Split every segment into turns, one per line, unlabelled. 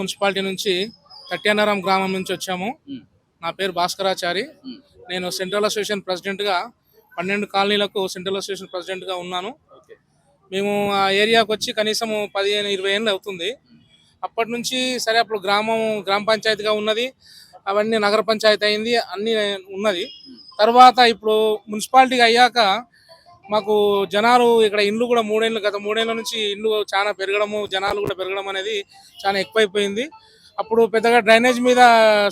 Municipality నుంచి తట్యానారం గ్రామం నుంచి వచ్చాము. నా పేరు భాస్కరాచారి. నేను సెంట్రల్ అసోసియేషన్ ప్రెసిడెంట్గా పన్నెండు కాలనీలకు సెంట్రల్ అసోసియేషన్ ప్రెసిడెంట్గా ఉన్నాను. మేము ఆ ఏరియాకి వచ్చి కనీసం పదిహేను ఇరవై ఏళ్ళు అవుతుంది. అప్పటి నుంచి సరే అప్పుడు గ్రామం గ్రామ పంచాయతీగా ఉన్నది. అవన్నీ నగర పంచాయతీ అయింది అన్నీ ఉన్నది. తర్వాత ఇప్పుడు మున్సిపాలిటీగా అయ్యాక మాకు జనాలు ఇక్కడ ఇండ్లు కూడా మూడేళ్ళు గత మూడేళ్ళ నుంచి ఇండ్లు చాలా పెరగడము జనాలు కూడా పెరగడం అనేది చాలా ఎక్కువైపోయింది. అప్పుడు పెద్దగా డ్రైనేజ్ మీద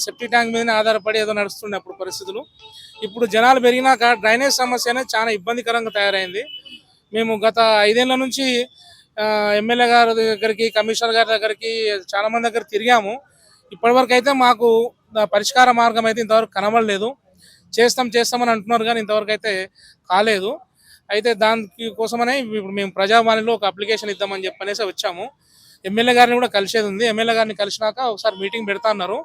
సెప్టిక్ ట్యాంక్ మీదనే ఆధారపడి ఏదో నడుస్తుండే అప్పుడు పరిస్థితులు. ఇప్పుడు జనాలు పెరిగినాక డ్రైనేజ్ సమస్య అనేది చాలా ఇబ్బందికరంగా తయారైంది. మేము గత ఐదేళ్ళ నుంచి ఎమ్మెల్యే గారి దగ్గరికి కమిషనర్ గారి దగ్గరికి చాలా మంది దగ్గర తిరిగాము. ఇప్పటివరకు అయితే మాకు పరిష్కార మార్గం అయితే ఇంతవరకు కనబడలేదు. చేస్తాం చేస్తామని అంటున్నారు కానీ ఇంతవరకు అయితే కాలేదు. అయితే దానికి కోసమనే ఇప్పుడు మేము ప్రజావాణిలో ఒక అప్లికేషన్ ఇద్దామని చెప్పనేసి వచ్చాము. ఎమ్మెల్యే గారిని కూడా కలిసేది ఉంది. ఎమ్మెల్యే గారిని కలిసినాక ఒకసారి మీటింగ్ పెడతా అన్నారు.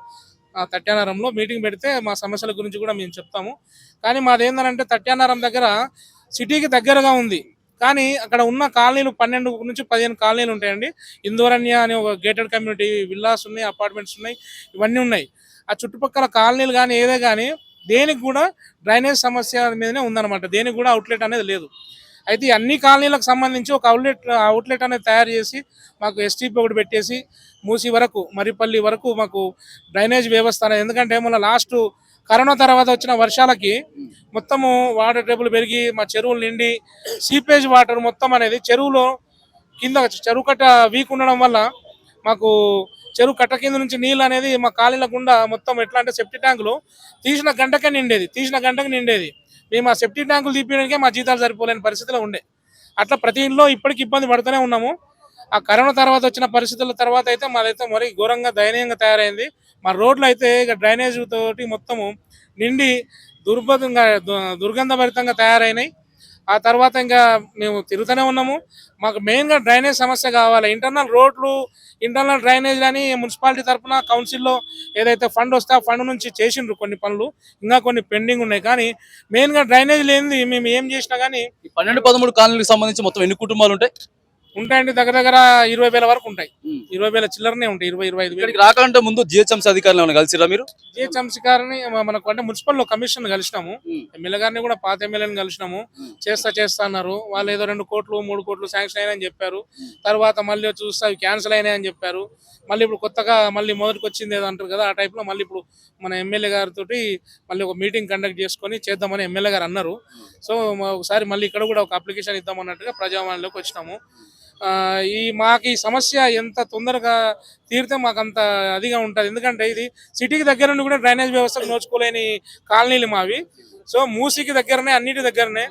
ఆ, తట్యానారంలో మీటింగ్ పెడితే మా సమస్యల గురించి కూడా మేము చెప్తాము. కానీ మాది ఏంటంటే తట్యానారం దగ్గర సిటీకి దగ్గరగా ఉంది. కానీ అక్కడ ఉన్న కాలనీలు పన్నెండు నుంచి పదిహేను కాలనీలు ఉంటాయండి. ఇందోరణ్య అనే ఒక గేటెడ్ కమ్యూనిటీ విల్లాస్ ఉన్నాయి అపార్ట్మెంట్స్ ఉన్నాయి ఇవన్నీ ఉన్నాయి. ఆ చుట్టుపక్కల కాలనీలు కానీ ఏదే కానీ దేనికి కూడా డ్రైనేజ్ సమస్య మీదనే ఉందన్నమాట. దేనికి కూడా అవుట్లెట్ అనేది లేదు. అయితే అన్ని కాలనీలకు సంబంధించి ఒక అవుట్లెట్ అవుట్లెట్ అనేది తయారు చేసి మాకు ఎస్టీపీ ఒకటి పెట్టేసి మూసి వరకు మరిపల్లి వరకు మాకు డ్రైనేజ్ వ్యవస్థ అనేది ఎందుకంటే మన లాస్ట్ కరోనా తర్వాత వచ్చిన వర్షాలకి మొత్తము వాటర్ టేబుల్ పెరిగి మా చెరువులు నిండి సీపేజ్ వాటర్ మొత్తం అనేది చెరువులో కింద చెరువు కట్ట వీక్ ఉండడం వల్ల మాకు చెరువు కట్ట కింద నుంచి నీళ్ళు అనేది మా కాలీల గుండా మొత్తం ఎట్లా అంటే సెప్టీ ట్యాంకులు తీసిన గంటకే నిండేది తీసిన గంటకు నిండేది. మేము ఆ సెఫ్టీ ట్యాంకులు తీపించడానికే మా జీతాలు సరిపోలేని పరిస్థితిలో ఉండే. అట్లా ప్రతి ఇంట్లో ఇప్పటికి ఇబ్బంది పడుతూనే ఉన్నాము. ఆ కరోనా తర్వాత వచ్చిన పరిస్థితుల తర్వాత అయితే మాదైతే మరీ ఘోరంగా దయనీయంగా తయారైంది. మా రోడ్లు అయితే ఇక డ్రైనేజ్ తోటి మొత్తము నిండి దుర్భంగా దు- దుర్గంధభరితంగా తయారైనాయి. ఆ తర్వాత ఇంకా మేము తిరుగుతూనే ఉన్నాము. మాకు మెయిన్గా డ్రైనేజ్ సమస్య కావాలి. ఇంటర్నల్ రోడ్లు ఇంటర్నల్ డ్రైనేజ్ అని మున్సిపాలిటీ తరఫున కౌన్సిల్లో ఏదైతే ఫండ్ వస్తే ఆ ఫండ్ నుంచి చేసిండ్రు కొన్ని పనులు. ఇంకా కొన్ని పెండింగ్ ఉన్నాయి. కానీ మెయిన్గా డ్రైనేజ్ లేనిది మేము ఏం చేసినా కానీ
ఈ పన్నెండు పదమూడు కాలనీలకు సంబంధించి మొత్తం ఎన్ని కుటుంబాలు ఉంటాయి?
ఉంటాయండి దగ్గర దగ్గర ఇరవై వేల వరకు ఉంటాయి. ఇరవై వేల చిల్లరనే ఉంటాయి ఇరవై ఇరవై ఐదు వేలు.
రాకంటే ముందు జిహెచ్ఎంసీ అధికారులు కలిసిరా మీరు?
జిహెచ్ఎంసీ గారిని మనకు అంటే మున్సిపల్ కమిషన్ కలిసినాము. ఎమ్మెల్యే గారిని కూడా పాత ఎమ్మెల్యేని కలిసినాము. చేస్తా చేస్తా అన్నారు. వాళ్ళు ఏదో రెండు కోట్లు మూడు కోట్లు శాంక్షన్ అయినాయని చెప్పారు. తర్వాత మళ్ళీ చూస్తే అవి క్యాన్సిల్ అయినాయని చెప్పారు. మళ్ళీ ఇప్పుడు కొత్తగా మళ్ళీ మొదటికి వచ్చింది ఏదో అంటారు కదా ఆ type లో మళ్ళీ ఇప్పుడు మన ఎమ్మెల్యే గారితో మళ్ళీ ఒక మీటింగ్ కండక్ట్ చేసుకొని చేద్దామని ఎమ్మెల్యే గారు అన్నారు. సో ఒకసారి మళ్ళీ ఇక్కడ కూడా ఒక అప్లికేషన్ ఇద్దామన్నట్టుగా ప్రజావాణిలోకి వచ్చినాము. ఈ మాకు ఈ సమస్య ఎంత తొందరగా తీరితే మాకు అంత అదిగా ఉంటుంది. ఎందుకంటే ఇది సిటీకి దగ్గర నుండి కూడా డ్రైనేజ్ వ్యవస్థకు నోచుకోలేని కాలనీలు మావి. సో మూసీకి దగ్గరనే అన్నిటి దగ్గరనే.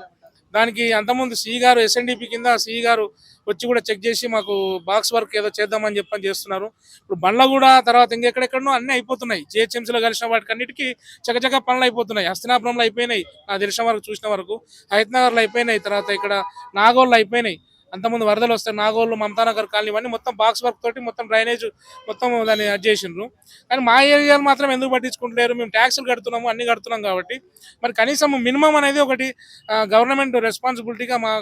దానికి అంతకుముందు సిఈ గారు ఎస్ఎన్డిపి కింద సిఈ గారు వచ్చి కూడా చెక్ చేసి మాకు బాక్స్ వర్క్ ఏదో చేద్దామని చెప్పని చేస్తున్నారు. ఇప్పుడు బండ్ల కూడా తర్వాత ఇంకెక్కడెక్కడనో అన్నీ అయిపోతున్నాయి. జిహెచ్ఎంసీలో కలిసిన వాటికి అన్నిటికీ చకచక పనులు అయిపోతున్నాయి. హస్తినాపురంలో అయిపోయినాయి. నాకు తెలిసిన వరకు చూసిన వరకు. హైతనగర్లో అయిపోయినాయి. తర్వాత ఇక్కడ నాగోల్లో అయిపోయినాయి. అంతకుముందు వరదలు వస్తాయి నాగోళ్ళు మమతానగర్ కాలనీ ఇవన్నీ మొత్తం బాక్స్ వర్క్ తోటి మొత్తం డ్రైనేజ్ మొత్తం దాన్ని అది చేసిండ్రు. కానీ మా ఏరియాలు మాత్రం ఎందుకు పట్టించుకుంటలేరు? మేము ట్యాక్సులు కడుతున్నాము అన్ని కడుతున్నాం కాబట్టి. మరి కనీసం మినిమం అనేది ఒకటి గవర్నమెంట్ రెస్పాన్సిబిలిటీగా మా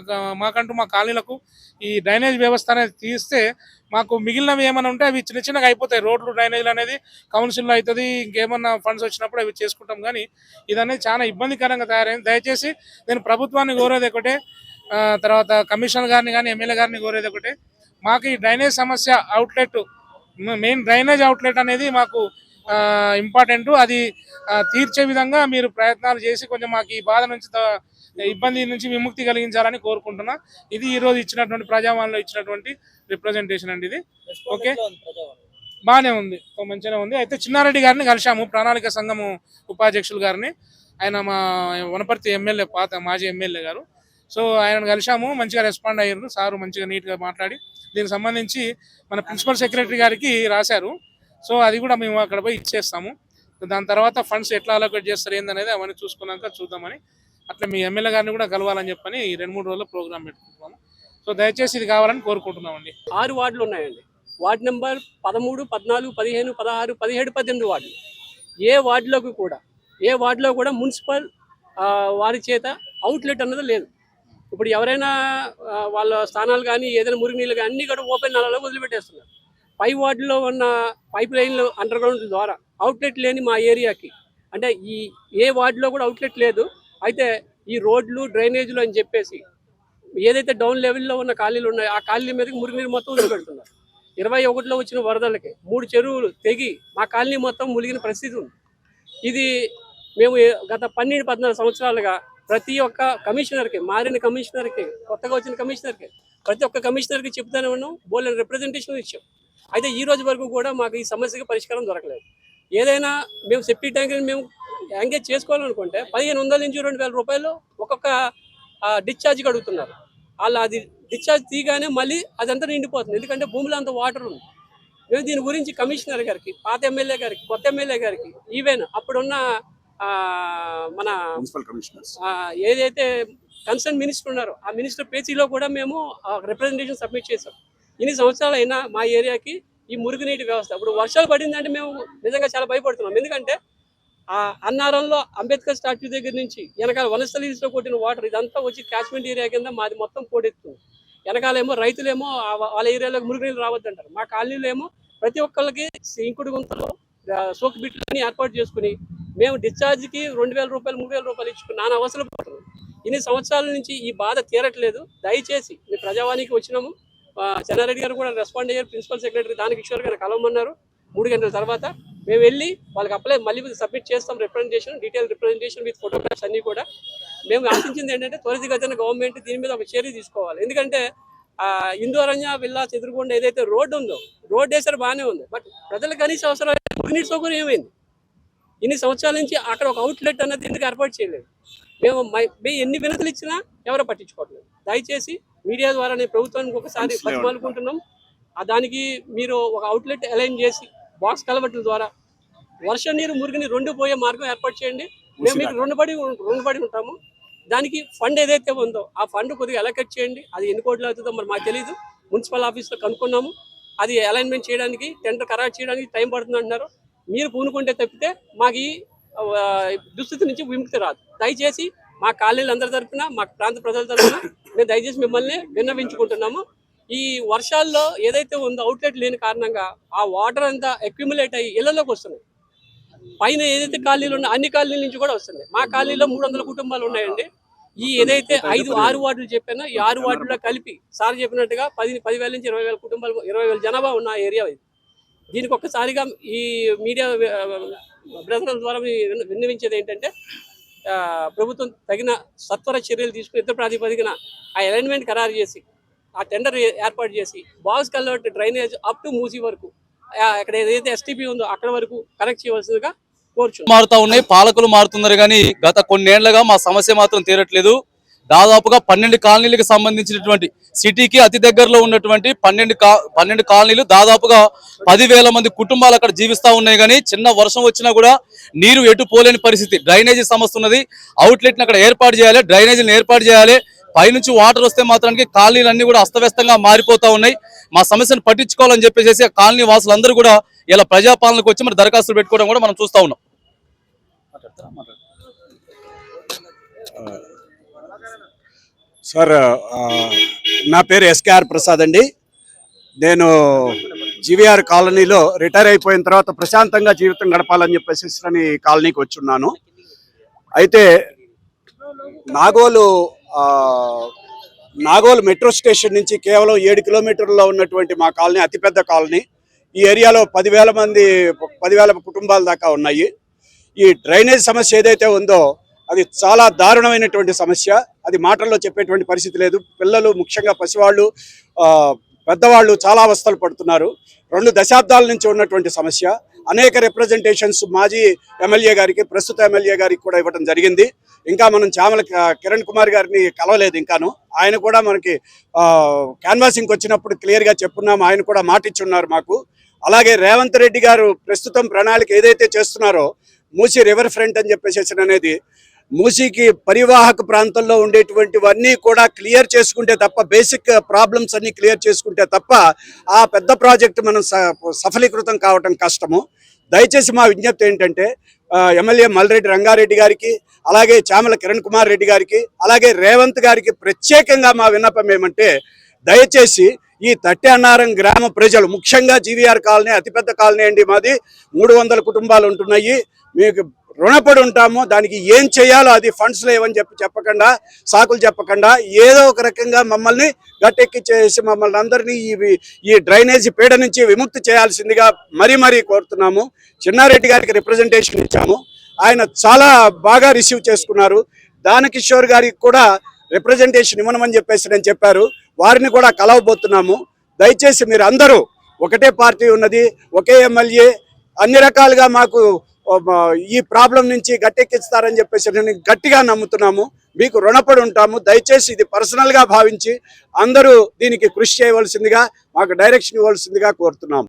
మాకంటూ మా కాలనీలకు ఈ డ్రైనేజ్ వ్యవస్థ అనేది తీస్తే మాకు మిగిలినవి ఏమైనా ఉంటే అవి చిన్న చిన్నగా అయిపోతాయి. రోడ్లు డ్రైనేజీలు అనేది కౌన్సిల్లో అవుతుంది ఇంకేమన్నా ఫండ్స్ వచ్చినప్పుడు అవి చేసుకుంటాం. కానీ ఇదనేది చాలా ఇబ్బందికరంగా తయారైంది. దయచేసి నేను ప్రభుత్వాన్ని కోరేది ఒకటే తర్వాత కమిషనర్ గారిని కానీ ఎమ్మెల్యే గారిని కోరేది ఒకటి. మాకు ఈ డ్రైనేజ్ సమస్య అవుట్లెట్ మెయిన్ డ్రైనేజ్ అవుట్లెట్ అనేది మాకు ఇంపార్టెంట్ అది తీర్చే విధంగా మీరు ప్రయత్నాలు చేసి కొంచెం మాకు ఈ బాధ నుంచి త- ఇబ్బంది నుంచి విముక్తి కలిగించాలని కోరుకుంటున్నా. ఇది ఈ రోజు ఇచ్చినటువంటి ప్రజావాణిలో ఇచ్చినటువంటి రిప్రజెంటేషన్ అండి ఇది. ఓకే బాగానే ఉంది. మంచిగానే ఉంది. అయితే చిన్నారెడ్డి గారిని కలిశాము ప్రణాళిక సంఘము ఉపాధ్యక్షులు గారిని. ఆయన మా వనపర్తి ఎమ్మెల్యే పాత మాజీ ఎమ్మెల్యే గారు. సో ఆయన కలిశాము మంచిగా రెస్పాండ్ అయ్యారు. సారు మంచిగా నీట్గా మాట్లాడి దీనికి సంబంధించి మన ప్రిన్సిపల్ సెక్రటరీ గారికి రాశారు. సో అది కూడా మేము అక్కడ పోయి ఇచ్చేస్తాము. దాని తర్వాత ఫండ్స్ ఎట్లా అలోకేట్ చేస్తారు ఏందనేది అవన్నీ చూసుకున్నాక చూద్దామని. అట్లా మీ ఎమ్మెల్యే గారిని కూడా కలవాలని చెప్పని ఈ రెండు మూడు రోజుల్లో ప్రోగ్రామ్ పెట్టుకుంటున్నాము. సో దయచేసి ఇది కావాలని కోరుకుంటున్నామండి.
ఆరు వార్డులు ఉన్నాయండి. వార్డు నెంబర్ పదమూడు పద్నాలుగు పదిహేను పదహారు పదిహేడు పద్దెనిమిది వార్డులు. ఏ వార్డులోకి కూడా ఏ వార్డులో కూడా మున్సిపల్ వారి చేత అవుట్లెట్ అన్నది లేదు. ఇప్పుడు ఎవరైనా వాళ్ళ స్థానాలు కానీ ఏదైనా మురిగి నీళ్ళు కానీ అన్నీ కూడా ఓపెన్ నలలో వదిలిపెట్టేస్తున్నారు. పై వార్డులో ఉన్న పైప్ లైన్లు అండర్ గ్రౌండ్ ద్వారా అవుట్లెట్ లేని మా ఏరియాకి. అంటే ఈ ఏ వార్డులో కూడా అవుట్లెట్ లేదు. అయితే ఈ రోడ్లు డ్రైనేజీలు అని చెప్పేసి ఏదైతే డౌన్ లెవెల్లో ఉన్న ఖాళీలు ఉన్నాయో ఆ ఖాళీల మీదకి మురుగునీరు మొత్తం వదిలిపెడుతున్నారు. ఇరవై ఒకటిలో వచ్చిన వరదలకి మూడు చెరువులు తెగి మా కాలనీ మొత్తం ములిగిన పరిస్థితి ఉంది. ఇది మేము గత పన్నెండు పద్నాలుగు సంవత్సరాలుగా ప్రతి ఒక్క కమిషనర్కి మారిన కమిషనర్కి కొత్తగా వచ్చిన కమిషనర్కి ప్రతి ఒక్క కమిషనర్కి చెప్తానే ఉన్నాం బోలెని రిప్రజెంటేషన్ ఇచ్చాం. అయితే ఈ రోజు వరకు కూడా మాకు ఈ సమస్యకి పరిష్కారం దొరకలేదు. ఏదైనా మేము సెఫ్టీ ట్యాంక్ని మేము ఎంగేజ్ చేసుకోవాలనుకుంటే పదిహేను వందల నుంచి రెండు వేల రూపాయలు ఒక్కొక్క డిశ్చార్జ్కి అడుగుతున్నారు. వాళ్ళు అది డిశ్చార్జ్ తీయగానే మళ్ళీ అదంతా నిండిపోతుంది. ఎందుకంటే భూమిలో అంత వాటర్ ఉంది. మేము దీని గురించి కమిషనర్ గారికి పాత ఎమ్మెల్యే గారికి కొత్త ఎమ్మెల్యే గారికి ఈవెన్ అప్పుడున్న మన ఏదైతే కన్సర్న్ మినిస్టర్ ఉన్నారో ఆ మినిస్టర్ పేజీలో కూడా మేము రిప్రజెంటేషన్ సబ్మిట్ చేసాం ఇన్ని సంవత్సరాలు అయినా మా ఏరియాకి ఈ మురుగునీటి వ్యవస్థ ఇప్పుడు వర్షాలు పడిందంటే మేము నిజంగా చాలా భయపడుతున్నాం. ఎందుకంటే ఆ అన్నారంలో అంబేద్కర్ స్టాచ్యూ దగ్గర నుంచి వెనకాల వనస్థలీస్లో కొట్టిన వాటర్ ఇదంతా వచ్చి క్యాచ్మెంట్ ఏరియా కింద మాది మొత్తం పోటెత్తుంది వెనకాలేమో రైతులేమో వాళ్ళ ఏరియాలోకి మురుగునీళ్ళు రావద్దంటారు. మా కాలనీలో ఏమో ప్రతి ఒక్కళ్ళకి ఇంకుడు గుంతలో సోకు బిట్లని ఏర్పాటు చేసుకుని మేము డిశ్చార్జ్కి రెండు వేల రూపాయలు మూడు వేల రూపాయలు ఇచ్చుకుని నాన్న అవసరం పడుతున్నాం ఇన్ని సంవత్సరాల నుంచి ఈ బాధ తీరట్లేదు. దయచేసి మీ ప్రజావానికి వచ్చినాము. చెన్నారెడ్డి గారు కూడా రెస్పాండ్ అయ్యారు. ప్రిన్సిపల్ సెక్రటరీ దానికి కిషోర్ గారు కలవమన్నారు. మూడు గంటల తర్వాత మేము వెళ్ళి వాళ్ళకి అప్లై మళ్ళీ సబ్మిట్ చేస్తాం representation detail representation with photographs అన్నీ కూడా. మేము ఆశించింది ఏంటంటే త్వరితగతిన గవర్నమెంట్ దీని మీద ఒక చర్య తీసుకోవాలి. ఎందుకంటే ఆ, ఇందు అరణ్య విల్లా ఎదుర్కొండ ఏదైతే రోడ్డు ఉందో రోడ్ వేసారు బాగానే ఉంది. బట్ ప్రజలకు కనీస అవసరం మురుగునీటి సౌకర్యం ఏమైంది? ఇన్ని సంవత్సరాల నుంచి అక్కడ ఒక అవుట్లెట్ అన్నది ఎందుకు ఏర్పాటు చేయలేదు? మేము మేము ఎన్ని వినతులు ఇచ్చినా ఎవరో పట్టించుకోవట్లేదు. దయచేసి మీడియా ద్వారా నేను ప్రభుత్వానికి ఒకసారి బతిమాలుకుంటున్నాం ఆ దానికి మీరు ఒక అవుట్లెట్ అలైన్ చేసి బాక్స్ కలవట్ల ద్వారా వర్ష నీరు మురుగుని రెండు పోయే మార్గం ఏర్పాటు చేయండి. మేము మీకు రుణపడి రుణపడి ఉంటాము. దానికి ఫండ్ ఏదైతే ఉందో ఆ ఫండ్ కొద్దిగా అలకెట్ చేయండి. అది ఎన్ని కోట్లు అవుతుందో మరి మాకు తెలియదు మున్సిపల్ ఆఫీస్లో కనుక్కున్నాము. అది అలైన్మెంట్ చేయడానికి టెండర్ ఖరారు చేయడానికి టైం పడుతుంది అంటున్నారు మీరు పూనుకుంటే తప్పితే మాకు ఈ దుస్థితి నుంచి విముక్తి రాదు. దయచేసి మా కాలనీలు అందరి తరఫున మా ప్రాంత ప్రజల తరఫున మేము దయచేసి మిమ్మల్ని విన్నవించుకుంటున్నాము. ఈ వర్షాల్లో ఏదైతే ఉందో అవుట్లెట్ లేని కారణంగా ఆ వాటర్ అంతా అక్యుములేట్ అయ్యి ఇళ్ళలోకి వస్తున్నాయి. పైన ఏదైతే కాలనీలు ఉన్నాయో అన్ని కాలనీల నుంచి కూడా వస్తుంది మా కాలనీలో మూడు వందల కుటుంబాలు ఉన్నాయండి. ఈ ఏదైతే ఐదు ఆరు వార్డులు చెప్పానో ఈ ఆరు వార్డులో కలిపి సార్ చెప్పినట్టుగా పది పదివేల నుంచి ఇరవై వేల కుటుంబాలు ఇరవై వేల జనాభా ఉన్న ఏరియా ఇది. దీనికి ఒక్కసారిగా ఈ మీడియా బ్రదర్ల ద్వారా విన్నవించేది ఏంటంటే ప్రభుత్వం తగిన సత్వర చర్యలు తీసుకుని ఇతర ప్రాతిపదికన ఆ అలైన్మెంట్ ఖరారు చేసి ఆ టెండర్ ఏర్పాటు చేసి box culvert drainage up to Musi వరకు ఇక్కడ అక్కడ ఏదైతే ఎస్టీపీ ఉందో అక్కడ వరకు కనెక్ట్ చేయవలసిందిగా కోరుచు
మారుతా ఉన్నాయి పాలకులు మారుతున్నారు కానీ గత కొన్నేళ్ళుగా మా సమస్య మాత్రం తీరట్లేదు. దాదాపుగా పన్నెండు కాలనీలకు సంబంధించినటువంటి సిటీకి అతి దగ్గరలో ఉన్నటువంటి పన్నెండు కా పన్నెండు కాలనీలు దాదాపుగా పదివేల మంది కుటుంబాలు అక్కడ జీవిస్తూ ఉన్నాయి. కానీ చిన్న వర్షం వచ్చినా కూడా నీరు ఎటు పోలేని పరిస్థితి. డ్రైనేజీ సమస్య ఉన్నది. అవుట్లెట్ని అక్కడ ఏర్పాటు చేయాలి. డ్రైనేజీని ఏర్పాటు చేయాలి. పైనుంచి వాటర్ వస్తే మాత్రానికి కాలనీలు కూడా అస్తవ్యస్తంగా మారిపోతూ ఉన్నాయి. మా సమస్యను పట్టించుకోవాలని చెప్పేసి ఆ కాలనీ వాసులందరూ కూడా ఇలా ప్రజాపాలనకు వచ్చి మరి దరఖాస్తులు పెట్టుకోవడం కూడా మనం చూస్తూ ఉన్నాం.
సార్ నా పేరు ఎస్కేఆర్ ప్రసాద్ అండి. నేను జీవీఆర్ కాలనీలో రిటైర్ అయిపోయిన తర్వాత ప్రశాంతంగా జీవితం గడపాలని చెప్పేసి అని కాలనీకి వచ్చున్నాను. అయితే నాగోలు నాగోలు మెట్రో స్టేషన్ నుంచి కేవలం ఏడు కిలోమీటర్లో ఉన్నటువంటి మా కాలనీ అతిపెద్ద కాలనీ. ఈ ఏరియాలో పదివేల మంది పదివేల కుటుంబాల దాకా ఉన్నాయి. ఈ డ్రైనేజ్ సమస్య ఏదైతే ఉందో అది చాలా దారుణమైనటువంటి సమస్య. అది మాటల్లో చెప్పేటువంటి పరిస్థితి లేదు. పిల్లలు ముఖ్యంగా పసివాళ్ళు పెద్దవాళ్ళు చాలా అవస్థలు పడుతున్నారు. రెండు దశాబ్దాల నుంచి ఉన్నటువంటి సమస్య. అనేక రిప్రజెంటేషన్స్ మాజీ ఎమ్మెల్యే గారికి ప్రస్తుత ఎమ్మెల్యే గారికి కూడా ఇవ్వడం జరిగింది. ఇంకా మనం చామల కిరణ్ కుమార్ గారిని కలవలేదు ఇంకాను. ఆయన కూడా మనకి క్యాన్వాసింగ్కి వచ్చినప్పుడు క్లియర్గా చెప్పున్నాము ఆయన కూడా మాటిచ్చున్నారు మాకు. అలాగే రేవంత్ రెడ్డి గారు ప్రస్తుతం ప్రణాళిక ఏదైతే చేస్తున్నారో మూసి రివర్ ఫ్రంట్ అని చెప్పేసి అనేది మూసీకి పరివాహక ప్రాంతంలో ఉండేటువంటివన్నీ కూడా క్లియర్ చేసుకుంటే తప్ప బేసిక్ ప్రాబ్లమ్స్ అన్ని క్లియర్ చేసుకుంటే తప్ప ఆ పెద్ద ప్రాజెక్ట్ మనం స- సఫలీకృతం కావటం కష్టము. దయచేసి మా విజ్ఞప్తి ఏంటంటే ఎమ్మెల్యే మల్రెడ్డి రంగారెడ్డి గారికి అలాగే చామల కిరణ్ కుమార్ రెడ్డి గారికి అలాగే రేవంత్ గారికి ప్రత్యేకంగా మా విన్నపం ఏమంటే దయచేసి ఈ తట్టి అన్నారం గ్రామ ప్రజలు ముఖ్యంగా జీవీఆర్ కాలనీ అతిపెద్ద కాలనీ అండి మాది. మూడు వందల కుటుంబాలు ఉంటున్నాయి. మీకు రుణపడి ఉంటాము దానికి ఏం చేయాలో అది ఫండ్స్ లేవని చెప్పి చెప్పకుండా సాకులు చెప్పకుండా ఏదో ఒక రకంగా మమ్మల్ని గట్టెక్కిచ్చేసి మమ్మల్ని అందరినీ ఈ ఈ డ్రైనేజీ పీడ నుంచి విముక్తి చేయాల్సిందిగా మరీ మరీ కోరుతున్నాము. చిన్నారెడ్డి గారికి రిప్రజెంటేషన్ ఇచ్చాము. ఆయన చాలా బాగా రిసీవ్ చేసుకున్నారు. దానకిషోర్ గారికి కూడా రిప్రజెంటేషన్ ఇవ్వనమని చెప్పేసి నేను చెప్పారు. వారిని కూడా కలవబోతున్నాము. దయచేసి మీరు అందరూ ఒకటే పార్టీ ఉన్నది ఒకే ఎమ్మెల్యే అన్ని రకాలుగా మాకు ఈ ప్రాబ్లం నుంచి గట్టెక్కిస్తారని చెప్పేసి నేను గట్టిగా నమ్ముతున్నాము. మీకు రుణపడి ఉంటాము. దయచేసి ఇది పర్సనల్గా భావించి అందరూ దీనికి కృషి చేయవలసిందిగా మాకు డైరెక్షన్ ఇవ్వాల్సిందిగా కోరుతున్నాము.